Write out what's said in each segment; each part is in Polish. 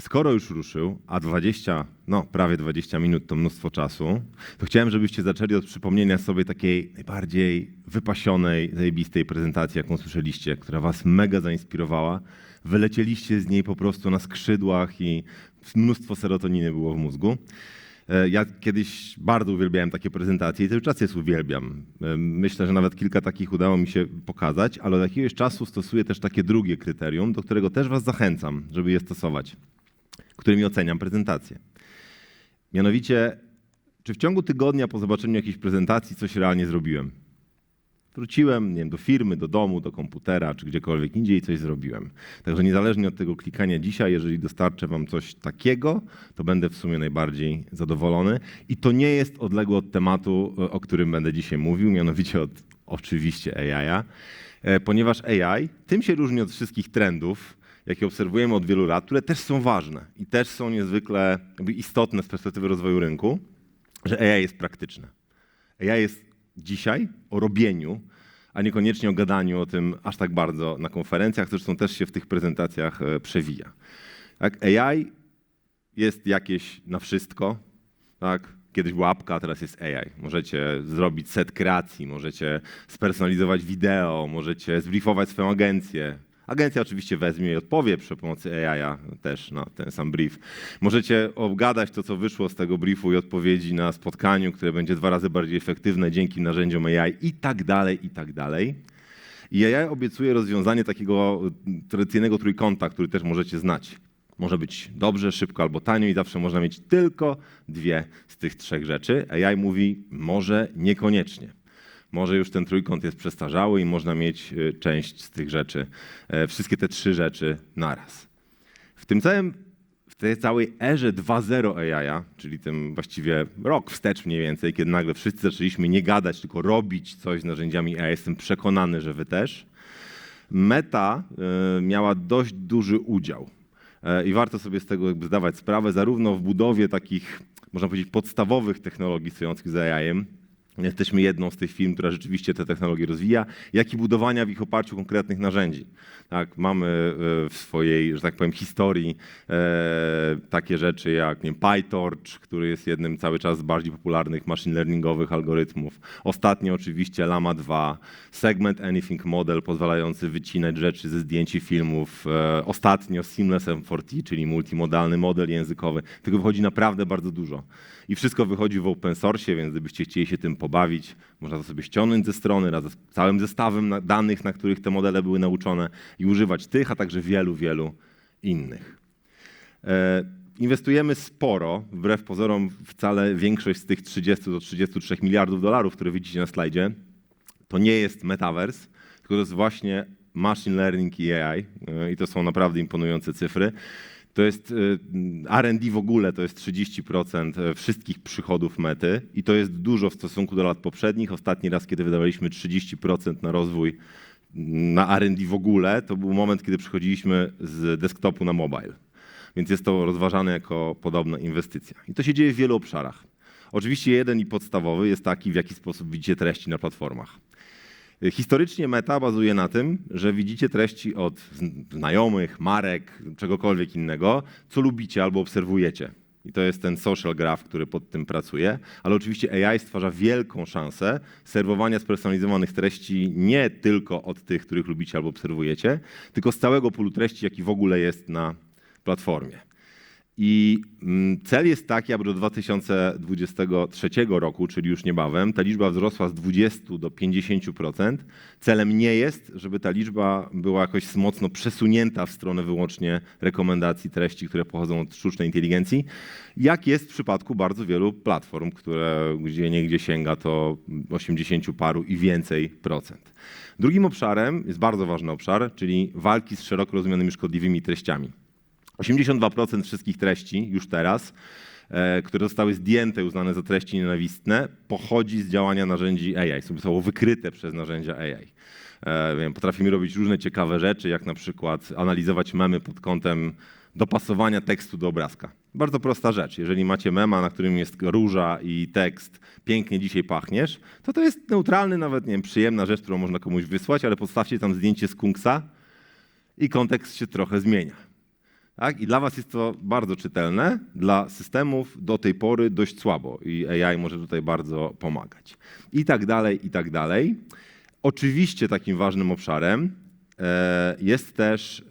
skoro już ruszył, a 20, no prawie 20 minut to mnóstwo czasu, to chciałem, żebyście zaczęli od przypomnienia sobie takiej najbardziej wypasionej, zajebistej prezentacji, jaką słyszeliście, która was mega zainspirowała. Wylecieliście z niej po prostu na skrzydłach i mnóstwo serotoniny było w mózgu. E, Ja kiedyś bardzo uwielbiałem takie prezentacje i cały czas jest uwielbiam. E, Myślę, że nawet kilka takich udało mi się pokazać, ale od jakiegoś czasu stosuję też takie drugie kryterium, do którego też Was zachęcam, żeby je stosować, którymi oceniam prezentację. Mianowicie, czy w ciągu tygodnia po zobaczeniu jakiejś prezentacji coś realnie zrobiłem? Wróciłem nie wiem, do firmy, do domu, do komputera, czy gdziekolwiek indziej i coś zrobiłem. Także niezależnie od tego klikania dzisiaj, jeżeli dostarczę wam coś takiego, to będę w sumie najbardziej zadowolony. I to nie jest odległe od tematu, e, o którym będę dzisiaj mówił, mianowicie od oczywiście AI, e, ponieważ AI tym się różni od wszystkich trendów, jakie obserwujemy od wielu lat, które też są ważne i też są niezwykle istotne z perspektywy rozwoju rynku, że AI jest praktyczne. AI jest dzisiaj o robieniu, a niekoniecznie o gadaniu o tym aż tak bardzo na konferencjach, zresztą też się w tych prezentacjach e, przewija. Tak? AI jest jakieś na wszystko. Tak? Kiedyś była apka, teraz jest AI. Możecie zrobić set kreacji, możecie spersonalizować wideo, możecie zbriefować swoją agencję. Agencja oczywiście weźmie i odpowie przy pomocy AI też na ten sam brief. Możecie obgadać to, co wyszło z tego briefu i odpowiedzi na spotkaniu, które będzie dwa razy bardziej efektywne dzięki narzędziom AI i tak dalej, i tak dalej. I AI obiecuje rozwiązanie takiego tradycyjnego trójkąta, który też możecie znać. Może być dobrze, szybko albo tanio i zawsze można mieć tylko dwie z tych trzech rzeczy. AI mówi może niekoniecznie. Może już ten trójkąt jest przestarzały i można mieć y, część z tych rzeczy, e, wszystkie te trzy rzeczy naraz. W tym całym, w tej całej erze 2.0 AI, czyli tym właściwie rok wstecz mniej więcej, kiedy nagle wszyscy zaczęliśmy nie gadać, tylko robić coś z narzędziami AI, jestem przekonany, że wy też, Meta e, miała dość duży udział. E, I warto sobie z tego jakby zdawać sprawę, zarówno w budowie takich, można powiedzieć, podstawowych technologii stojących za AI, Jesteśmy jedną z tych firm, która rzeczywiście te technologie rozwija, jak i budowania w ich oparciu konkretnych narzędzi. Tak, mamy e, w swojej, że tak powiem, historii e, takie rzeczy jak nie wiem, PyTorch, który jest jednym cały czas z bardziej popularnych machine learningowych algorytmów. Ostatnio oczywiście Llama 2, Segment Anything Model pozwalający wycinać rzeczy ze zdjęć i filmów. E, ostatnio Seamless M4T, czyli multimodalny model językowy. Tego wychodzi naprawdę bardzo dużo. I wszystko wychodzi w open source, więc gdybyście chcieli się tym pobawić, można to sobie ściągnąć ze strony razem z całym zestawem danych, na których te modele były nauczone i używać tych, a także wielu, wielu innych. E, Inwestujemy sporo, wbrew pozorom wcale większość z tych 30 do 33 miliardów dolarów, które widzicie na slajdzie, to nie jest metaverse, tylko to jest właśnie machine learning i AI e, i to są naprawdę imponujące cyfry. To jest e, R&D w ogóle, to jest 30% wszystkich przychodów mety i to jest dużo w stosunku do lat poprzednich. Ostatni raz, kiedy wydawaliśmy 30% na rozwój na R&D w ogóle, to był moment, kiedy przechodziliśmy z desktopu na mobile. Więc jest to rozważane jako podobna inwestycja. I to się dzieje w wielu obszarach. Oczywiście jeden i podstawowy jest taki, w jaki sposób widzicie treści na platformach. Historycznie meta bazuje na tym, że widzicie treści od znajomych, marek, czegokolwiek innego, co lubicie albo obserwujecie. I to jest ten social graph, który pod tym pracuje, ale oczywiście AI stwarza wielką szansę serwowania spersonalizowanych treści nie tylko od tych, których lubicie albo obserwujecie, tylko z całego pulu treści, jaki w ogóle jest na platformie. I mm, cel jest taki, aby do 2023 roku, czyli już niebawem, ta liczba wzrosła z 20 do 50%. Celem nie jest, żeby ta liczba była jakoś mocno przesunięta w stronę wyłącznie rekomendacji treści, które pochodzą od sztucznej inteligencji, jak jest w przypadku bardzo wielu platform, które gdzie niegdzie sięga to 80 paru i więcej procent. Drugim obszarem jest bardzo ważny obszar, czyli walki z szeroko rozumianymi szkodliwymi treściami. 82% wszystkich treści już teraz, e, które zostały zdjęte, uznane za treści nienawistne, pochodzi z działania narzędzi AI, są- wykryte przez narzędzia AI. E, Potrafimy robić różne ciekawe rzeczy, jak na przykład analizować memy pod kątem dopasowania tekstu do obrazka. Bardzo prosta rzecz. Jeżeli macie mema, na którym jest róża i tekst pięknie dzisiaj pachniesz, to to jest neutralny, nawet nie wiem, przyjemna rzecz, którą można komuś wysłać, ale podstawcie tam zdjęcie skunksa i kontekst się trochę zmienia. Tak? I dla Was jest to bardzo czytelne, dla systemów do tej pory dość słabo i AI może tutaj bardzo pomagać. I tak dalej, i tak dalej. Oczywiście takim ważnym obszarem e, jest też,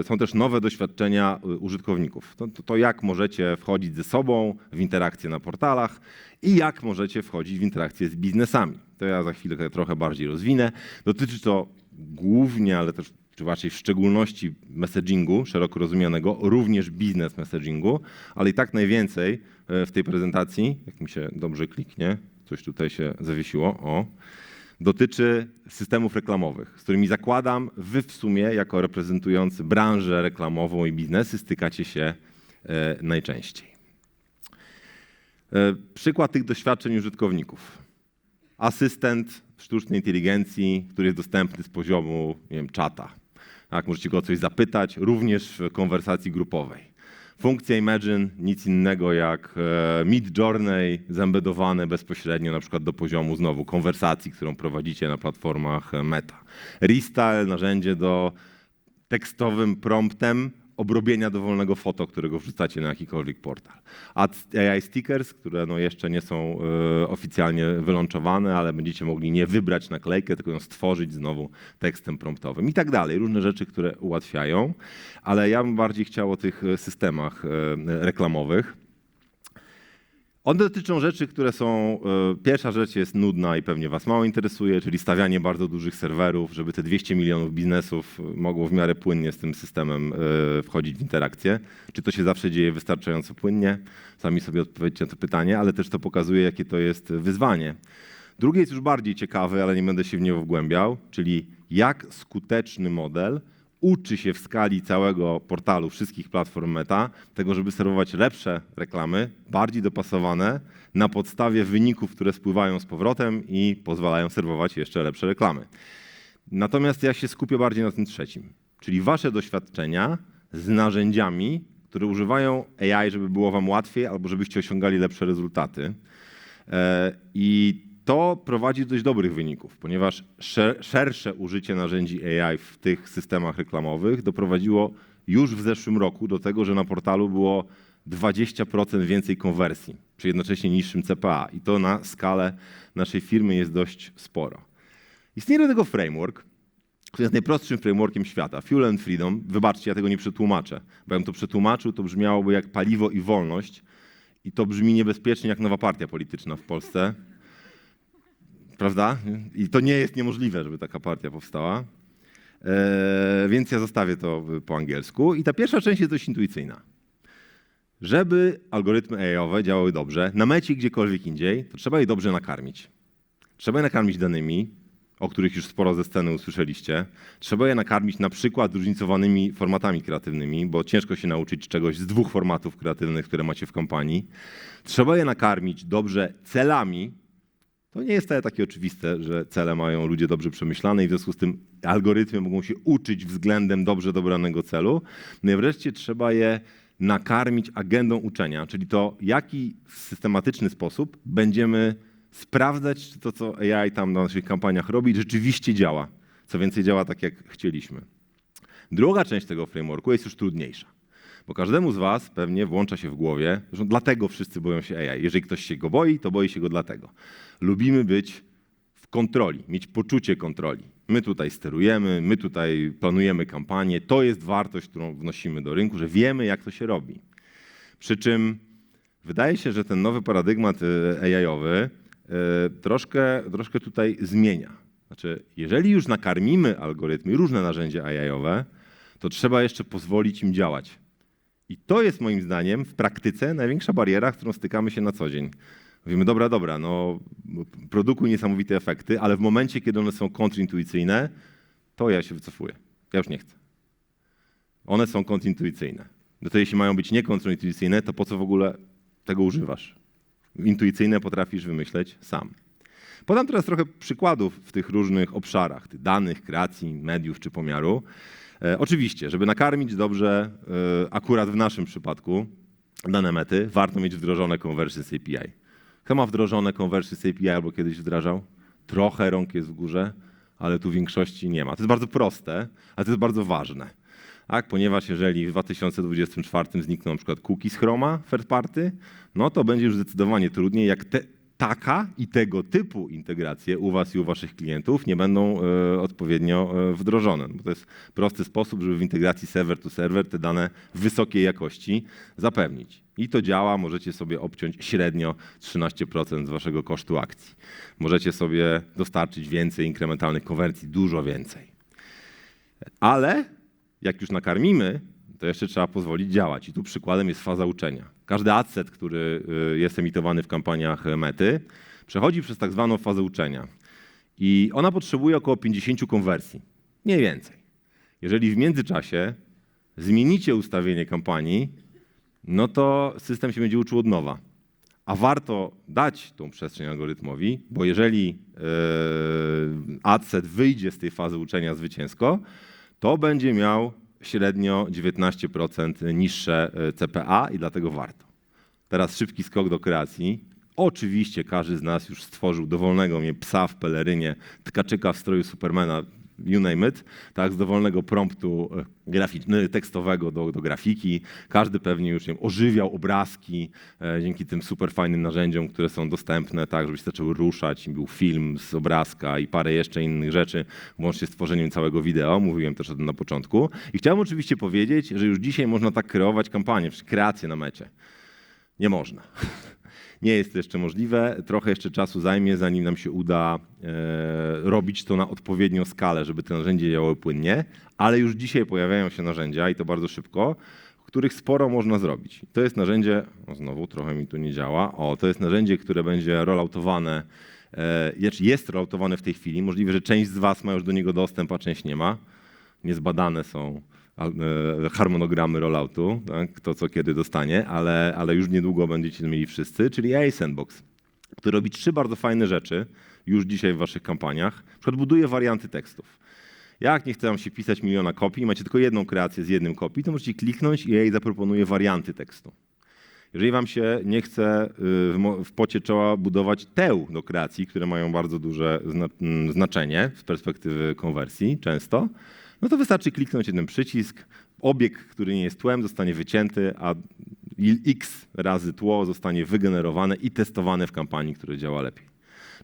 e, są też nowe doświadczenia e, użytkowników. To, to, to jak możecie wchodzić ze sobą w interakcje na portalach i jak możecie wchodzić w interakcje z biznesami. To ja za chwilę trochę bardziej rozwinę. Dotyczy to głównie, ale też czy raczej w szczególności messagingu szeroko rozumianego, również biznes messagingu, ale i tak najwięcej e, w tej prezentacji, jak mi się dobrze kliknie, coś tutaj się zawiesiło, o, dotyczy systemów reklamowych, z którymi zakładam, wy w sumie jako reprezentujący branżę reklamową i biznesy stykacie się e, najczęściej. E, Przykład tych doświadczeń użytkowników. Asystent sztucznej inteligencji, który jest dostępny z poziomu nie wiem, czata. Tak, możecie go o coś zapytać, również w konwersacji grupowej. Funkcja Imagine nic innego jak e, Mid Journey zembedowane bezpośrednio na przykład do poziomu znowu konwersacji, którą prowadzicie na platformach e, Meta. Restyle, narzędzie do tekstowym promptem obrobienia dowolnego foto, którego wrzucacie na jakikolwiek portal. Add AI stickers, które no jeszcze nie są e, oficjalnie wylączowane, ale będziecie mogli nie wybrać naklejkę, tylko ją stworzyć znowu tekstem promptowym i tak dalej. Różne rzeczy, które ułatwiają, ale ja bym bardziej chciał o tych e, systemach e, reklamowych. One dotyczą rzeczy, które są. e, Pierwsza rzecz jest nudna i pewnie Was mało interesuje, czyli stawianie bardzo dużych serwerów, żeby te 200 milionów biznesów mogło w miarę płynnie z tym systemem e, wchodzić w interakcję. Czy to się zawsze dzieje wystarczająco płynnie? Sami sobie odpowiedzcie na to pytanie, ale też to pokazuje, jakie to jest wyzwanie. Drugie jest już bardziej ciekawe, ale nie będę się w niego wgłębiał, czyli jak skuteczny model uczy się w skali całego portalu wszystkich platform Meta tego, żeby serwować lepsze reklamy, bardziej dopasowane na podstawie wyników, które spływają z powrotem i pozwalają serwować jeszcze lepsze reklamy. Natomiast ja się skupię bardziej na tym trzecim, czyli wasze doświadczenia z narzędziami, które używają AI, żeby było wam łatwiej albo żebyście osiągali lepsze rezultaty. E, I to prowadzi do dość dobrych wyników, ponieważ szer- szersze użycie narzędzi AI w tych systemach reklamowych doprowadziło już w zeszłym roku do tego, że na portalu było 20% więcej konwersji przy jednocześnie niższym CPA. I to na skalę naszej firmy jest dość sporo. Istnieje do tego framework, który jest najprostszym frameworkiem świata. Fuel and Freedom. Wybaczcie, ja tego nie przetłumaczę. Bo jakbym to przetłumaczył, to brzmiałoby jak paliwo i wolność. I to brzmi niebezpiecznie jak nowa partia polityczna w Polsce. Prawda? I to nie jest niemożliwe, żeby taka partia powstała. Eee, więc ja zostawię to po angielsku. I ta pierwsza część jest dość intuicyjna. Żeby algorytmy AI-owe działały dobrze, na mecie gdziekolwiek indziej, to trzeba je dobrze nakarmić. Trzeba je nakarmić danymi, o których już sporo ze sceny usłyszeliście. Trzeba je nakarmić na przykład zróżnicowanymi formatami kreatywnymi, bo ciężko się nauczyć czegoś z dwóch formatów kreatywnych, które macie w kampanii. Trzeba je nakarmić dobrze celami. To nie jest takie oczywiste, że cele mają ludzie dobrze przemyślane i w związku z tym algorytmy mogą się uczyć względem dobrze dobranego celu. No i wreszcie trzeba je nakarmić agendą uczenia, czyli to, w jaki systematyczny sposób będziemy sprawdzać, czy to, co AI tam na naszych kampaniach robi, rzeczywiście działa. Co więcej, działa tak, jak chcieliśmy. Druga część tego frameworku jest już trudniejsza, bo każdemu z Was pewnie włącza się w głowie, że dlatego wszyscy boją się AI. Jeżeli ktoś się go boi, to boi się go dlatego. Lubimy być w kontroli, mieć poczucie kontroli. My tutaj sterujemy, my tutaj planujemy kampanię. To jest wartość, którą wnosimy do rynku, że wiemy, jak to się robi. Przy czym wydaje się, że ten nowy paradygmat e, AI-owy e, troszkę, troszkę tutaj zmienia. Znaczy, jeżeli już nakarmimy algorytmy różne narzędzia AI-owe, to trzeba jeszcze pozwolić im działać. I to jest moim zdaniem w praktyce największa bariera, z którą stykamy się na co dzień. Mówimy, dobra, dobra, no produkuj niesamowite efekty, ale w momencie, kiedy one są kontrintuicyjne, to ja się wycofuję. Ja już nie chcę. One są kontrintuicyjne. No to jeśli mają być niekontrintuicyjne, to po co w ogóle tego używasz? Intuicyjne potrafisz wymyśleć sam. Podam teraz trochę przykładów w tych różnych obszarach, tych danych, kreacji, mediów czy pomiaru. E, oczywiście, żeby nakarmić dobrze, e, akurat w naszym przypadku, dane mety, warto mieć wdrożone Conversions API. Kto ma wdrożone Conversions API albo kiedyś wdrażał? Trochę rąk jest w górze, ale tu większości nie ma. To jest bardzo proste, ale to jest bardzo ważne. Tak, ponieważ jeżeli w 2024 znikną na przykład cookies z Chroma third party, no to będzie już zdecydowanie trudniej, jak te, taka i tego typu integracje u Was i u Waszych klientów nie będą e, odpowiednio e, wdrożone. Bo to jest prosty sposób, żeby w integracji server to server te dane wysokiej jakości zapewnić. I to działa, możecie sobie obciąć średnio 13% z Waszego kosztu akcji. Możecie sobie dostarczyć więcej inkrementalnych konwersji, dużo więcej. Ale jak już nakarmimy, to jeszcze trzeba pozwolić działać. I tu przykładem jest faza uczenia. Każdy adset, który y, jest emitowany w kampaniach mety, przechodzi przez tak zwaną fazę uczenia. I ona potrzebuje około 50 konwersji. Mniej więcej. Jeżeli w międzyczasie zmienicie ustawienie kampanii, no to system się będzie uczył od nowa. A warto dać tą przestrzeń algorytmowi, bo jeżeli yy, adset wyjdzie z tej fazy uczenia zwycięsko, to będzie miał średnio 19% niższe e, CPA i dlatego warto. Teraz szybki skok do kreacji. Oczywiście każdy z nas już stworzył dowolnego mnie psa w pelerynie, tkaczyka w stroju Supermana, you name it, tak, z dowolnego promptu e, graficznego, tekstowego do, do grafiki. Każdy pewnie już nie wiem, ożywiał obrazki e, dzięki tym super fajnym narzędziom, które są dostępne, tak, żeby się zaczęły ruszać. Był film z obrazka i parę jeszcze innych rzeczy, łącznie z tworzeniem całego wideo. Mówiłem też o tym na początku. I chciałem oczywiście powiedzieć, że już dzisiaj można tak kreować kampanię, czy kreację na mecie. Nie można. Nie jest to jeszcze możliwe. Trochę jeszcze czasu zajmie, zanim nam się uda e, robić to na odpowiednią skalę, żeby te narzędzia działały płynnie, ale już dzisiaj pojawiają się narzędzia i to bardzo szybko, których sporo można zrobić. To jest narzędzie, o znowu trochę mi tu nie działa, o, to jest narzędzie, które będzie rolloutowane, e, jest- rolloutowane w tej chwili. Możliwe, że część z Was ma już do niego dostęp, a część nie ma. Niezbadane są harmonogramy rolloutu, tak? kto co kiedy dostanie, ale, ale już niedługo będziecie mieli wszyscy, czyli AI Sandbox, który robi trzy bardzo fajne rzeczy już dzisiaj w waszych kampaniach. Na przykład buduje warianty tekstów. Jak nie chce wam się pisać miliona kopii, macie tylko jedną kreację z jednym kopii, to możecie kliknąć i AI zaproponuje warianty tekstu. Jeżeli wam się nie chce y, w pocie czoła budować teł do kreacji, które mają bardzo duże mm, znaczenie z perspektywy konwersji często, no to wystarczy kliknąć jeden przycisk, obieg, który nie jest tłem, zostanie wycięty, a x razy tło zostanie wygenerowane i testowane w kampanii, która działa lepiej.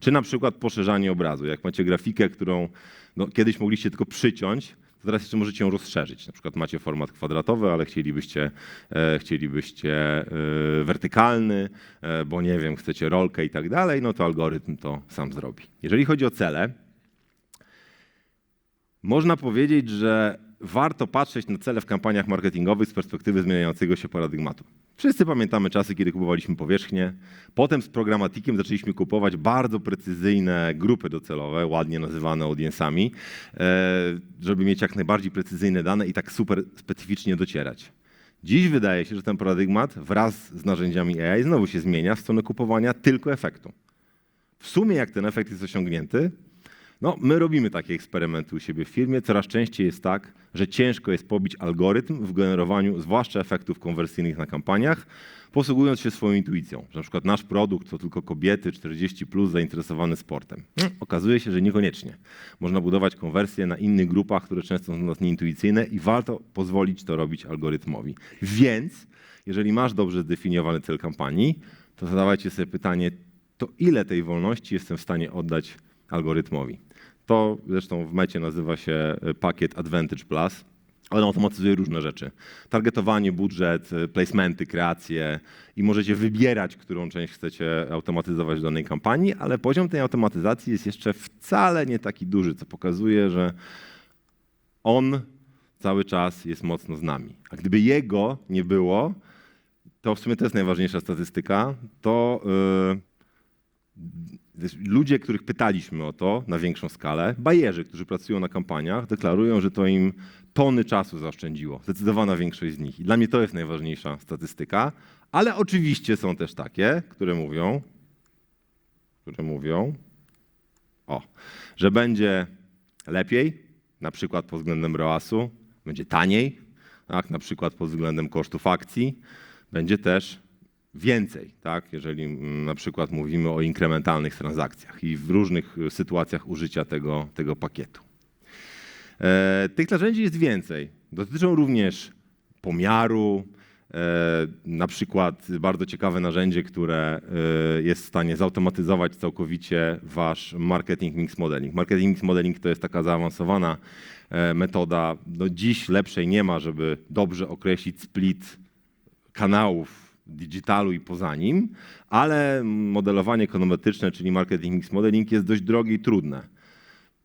Czy na przykład poszerzanie obrazu. Jak macie grafikę, którą no, kiedyś mogliście tylko przyciąć, to teraz jeszcze możecie ją rozszerzyć. Na przykład macie format kwadratowy, ale chcielibyście, e, chcielibyście e, wertykalny, e, bo nie wiem, chcecie rolkę i tak dalej, no to algorytm to sam zrobi. Jeżeli chodzi o cele, można powiedzieć, że warto patrzeć na cele w kampaniach marketingowych z perspektywy zmieniającego się paradygmatu. Wszyscy pamiętamy czasy, kiedy kupowaliśmy powierzchnię. Potem z programatikiem zaczęliśmy kupować bardzo precyzyjne grupy docelowe, ładnie nazywane audiensami, e, żeby mieć jak najbardziej precyzyjne dane i tak super specyficznie docierać. Dziś wydaje się, że ten paradygmat wraz z narzędziami AI znowu się zmienia w stronę kupowania tylko efektu. W sumie, jak ten efekt jest osiągnięty, no, my robimy takie eksperymenty u siebie w firmie. Coraz częściej jest tak, że ciężko jest pobić algorytm w generowaniu, zwłaszcza efektów konwersyjnych na kampaniach, posługując się swoją intuicją. Że na przykład nasz produkt to tylko kobiety 40 plus zainteresowane sportem. Hmm, Okazuje się, że niekoniecznie. Można budować konwersje na innych grupach, które często są dla nas nieintuicyjne i warto pozwolić to robić algorytmowi. Więc, jeżeli masz dobrze zdefiniowany cel kampanii, to zadawajcie sobie pytanie, to ile tej wolności jestem w stanie oddać algorytmowi. To zresztą w mecie nazywa się e, pakiet Advantage Plus. On automatyzuje różne rzeczy. Targetowanie, budżet, e, placementy, kreacje i możecie wybierać, którą część chcecie automatyzować w danej kampanii, ale poziom tej automatyzacji jest jeszcze wcale nie taki duży, co pokazuje, że on cały czas jest mocno z nami. A gdyby jego nie było, to w sumie to jest najważniejsza statystyka, to yy, ludzie, których pytaliśmy o to na większą skalę, bajerzy, którzy pracują na kampaniach, deklarują, że to im tony czasu zaoszczędziło. Zdecydowana większość z nich. I dla mnie to jest najważniejsza statystyka, ale oczywiście są też takie, które mówią, które mówią, o, że będzie lepiej, na przykład pod względem ROAS-u, będzie taniej, tak, na przykład pod względem kosztów akcji, będzie też więcej, tak, jeżeli mm, na przykład mówimy o inkrementalnych transakcjach i w różnych sytuacjach użycia tego, tego pakietu. E, tych narzędzi jest więcej. Dotyczą również pomiaru, e, na przykład bardzo ciekawe narzędzie, które e, jest w stanie zautomatyzować całkowicie wasz marketing mix modeling. Marketing mix modeling to jest taka zaawansowana e, metoda. No dziś lepszej nie ma, żeby dobrze określić split kanałów digitalu i poza nim, ale modelowanie ekonometryczne, czyli marketing mix modeling jest dość drogie i trudne.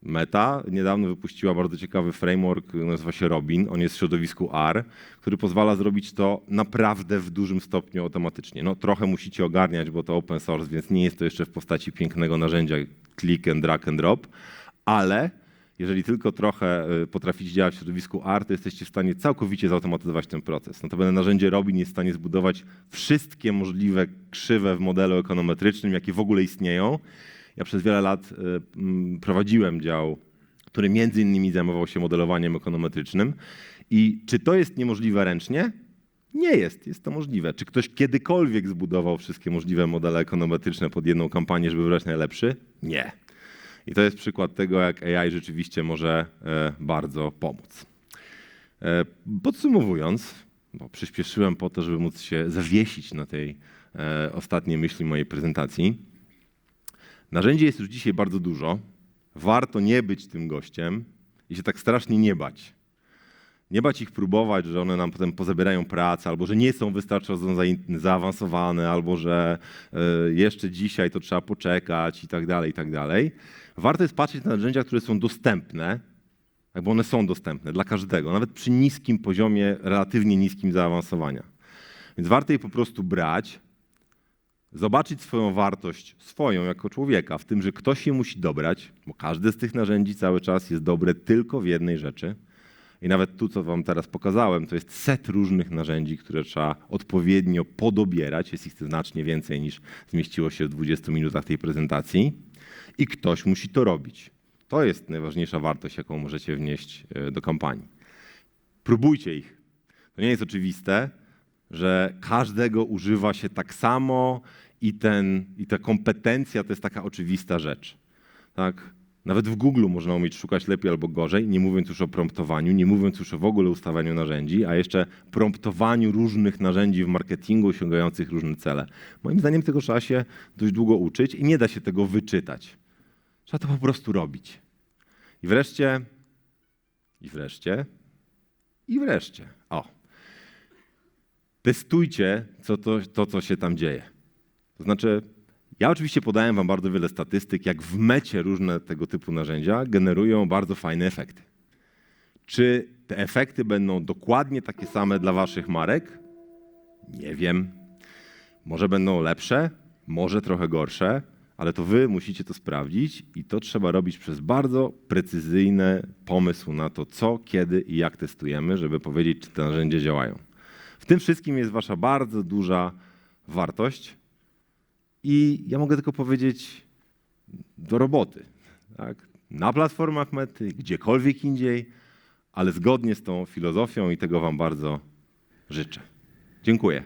Meta niedawno wypuściła bardzo ciekawy framework, nazywa się Robin. On jest w środowisku R, który pozwala zrobić to naprawdę w dużym stopniu automatycznie. No trochę musicie ogarniać, bo to open source, więc nie jest to jeszcze w postaci pięknego narzędzia click and drag and drop, ale jeżeli tylko trochę y, potraficie działać w środowisku R, to jesteście w stanie całkowicie zautomatyzować ten proces. No to będę narzędzie Robin jest w stanie zbudować wszystkie możliwe krzywe w modelu ekonometrycznym, jakie w ogóle istnieją. Ja przez wiele lat y, prowadziłem dział, który między innymi zajmował się modelowaniem ekonometrycznym. I czy to jest niemożliwe ręcznie? Nie jest, jest to możliwe. Czy ktoś kiedykolwiek zbudował wszystkie możliwe modele ekonometryczne pod jedną kampanię, żeby wybrać najlepszy? Nie. I to jest przykład tego, jak AI rzeczywiście może e, bardzo pomóc. E, Podsumowując, bo przyspieszyłem po to, żeby móc się zawiesić na tej e, ostatniej myśli mojej prezentacji. Narzędzi jest już dzisiaj bardzo dużo. Warto nie być tym gościem i się tak strasznie nie bać. Nie bać ich próbować, że one nam potem pozabierają pracę, albo że nie są wystarczająco zaawansowane, albo że e, jeszcze dzisiaj to trzeba poczekać i tak dalej, i tak dalej. Warto jest patrzeć na narzędzia, które są dostępne, jakby one są dostępne dla każdego, nawet przy niskim poziomie, relatywnie niskim zaawansowania. Więc warto je po prostu brać, zobaczyć swoją wartość, swoją jako człowieka, w tym, że ktoś je musi dobrać, bo każde z tych narzędzi cały czas jest dobre tylko w jednej rzeczy. I nawet tu, co Wam teraz pokazałem, to jest set różnych narzędzi, które trzeba odpowiednio podobierać. Jest ich znacznie więcej niż zmieściło się w 20 minutach tej prezentacji. I ktoś musi to robić. To jest najważniejsza wartość, jaką możecie wnieść e, do kampanii. Próbujcie ich. To nie jest oczywiste, że każdego używa się tak samo i, ten, i ta kompetencja to jest taka oczywista rzecz. Tak? Nawet w Google można umieć szukać lepiej albo gorzej, nie mówiąc już o promptowaniu, nie mówiąc już w ogóle o ustawianiu narzędzi, a jeszcze promptowaniu różnych narzędzi w marketingu osiągających różne cele. Moim zdaniem tego trzeba się dość długo uczyć i nie da się tego wyczytać. Trzeba to po prostu robić. I wreszcie, i wreszcie, i wreszcie. O. Testujcie co to, to, co się tam dzieje. To znaczy, ja oczywiście podałem Wam bardzo wiele statystyk, jak w mecie różne tego typu narzędzia generują bardzo fajne efekty. Czy te efekty będą dokładnie takie same dla Waszych marek? Nie wiem. Może będą lepsze, może trochę gorsze, ale to Wy musicie to sprawdzić i to trzeba robić przez bardzo precyzyjny pomysł na to, co, kiedy i jak testujemy, żeby powiedzieć, czy te narzędzia działają. W tym wszystkim jest Wasza bardzo duża wartość. I ja mogę tylko powiedzieć do roboty. Tak? Na platformach mety, gdziekolwiek indziej, ale zgodnie z tą filozofią i tego Wam bardzo życzę. Dziękuję.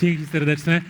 Dzięki serdeczne.